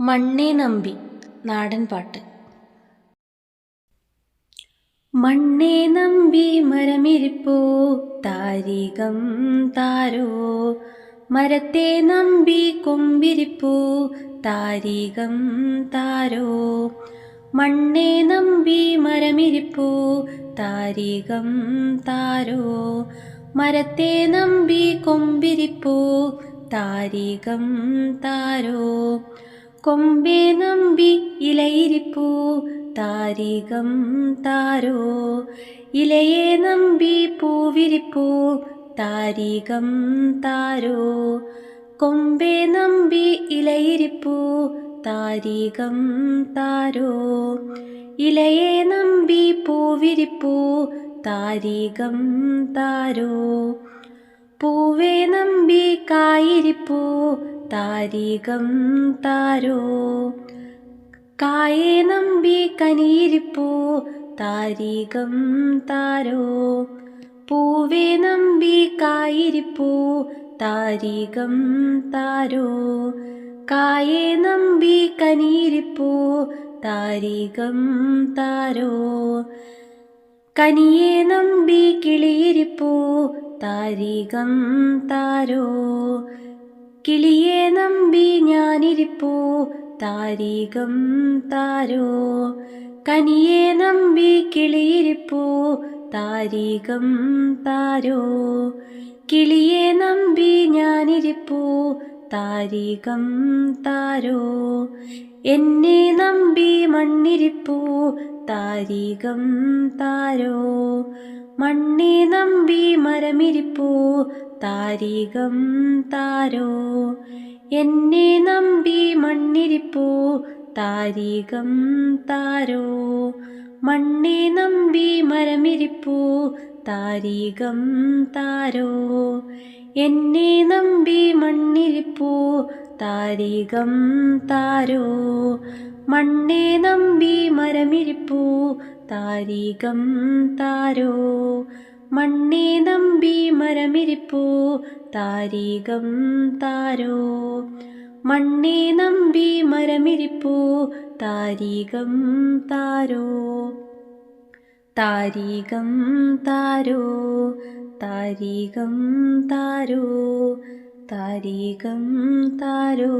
മണ്ണേ നമ്പി നാടൻ പാട്ട്. മണ്ണേ നമ്പി മരമിരിപ്പോ താരികം താരോ? മരത്തെ നമ്പി കൊമ്പിരിപ്പോ താരികം താരോ? മണ്ണേ നമ്പി മരമിരിപ്പോ താരികം താരോ? മരത്തെ നമ്പി കൊമ്പിരിപ്പോ താരികം താരോ? കൊമ്പേ നമ്പി ഇലയിരിപ്പൂ താരികം താരോ. ഇലയെ നമ്പി പൂവിരിപ്പൂ താരികം താരോ. കൊമ്പേ നമ്പി ഇലയിരിപ്പൂ താരികം താരോ. ഇലയെ നമ്പി പൂവിരിപ്പൂ താരികം താരോ. പൂവേ നമ്പി കായിരിപ്പൂ താരികം താരോ? കായേ നമ്പി കനിയിരിപ്പൂ താരികം താരോ? പൂവേ നമ്പി കായിരിപ്പൂ താരികം താരോ? കായേ നമ്പി കനീരിപ്പൂ താരികം താരോ? കനിയെ നമ്പി കിളിയിരിപ്പൂ താരികം താരോ? കിളിയെ നമ്പി ഞാനിരിപ്പൂ താരീകം താരോ? കനിയെ നമ്പി കിളിയിരിപ്പൂ താരീകം താരോ? കിളിയെ നമ്പി ഞാനിരിപ്പൂ താരീകം താരോ? എന്നെ നമ്പി മണ്ണിരിപ്പൂ താരികം താരോ? മണ്ണി നമ്പി മരമിരിപ്പൂ? താരികം താരോ? എന്നെ നമ്പി മണ്ണിരിപ്പൂ? താരികം താരോ? മണ്ണി നമ്പി മരമിരിപ്പൂ? താരികം താരോ? എന്നെ നമ്പി മണ്ണിരിപ്പൂ? താരികം താരോ? മണ്ണേ നമ്പി മരമിരിപ്പൂ താരികം താരോ? മണ്ണേ നമ്പി മരമിരിപ്പൂ താരികം താരോ? മണ്ണേ നമ്പി മരമിരിപ്പൂ താരികം താരോ? താരികം താരോ? താരികം താരോ? താരികം താരോ?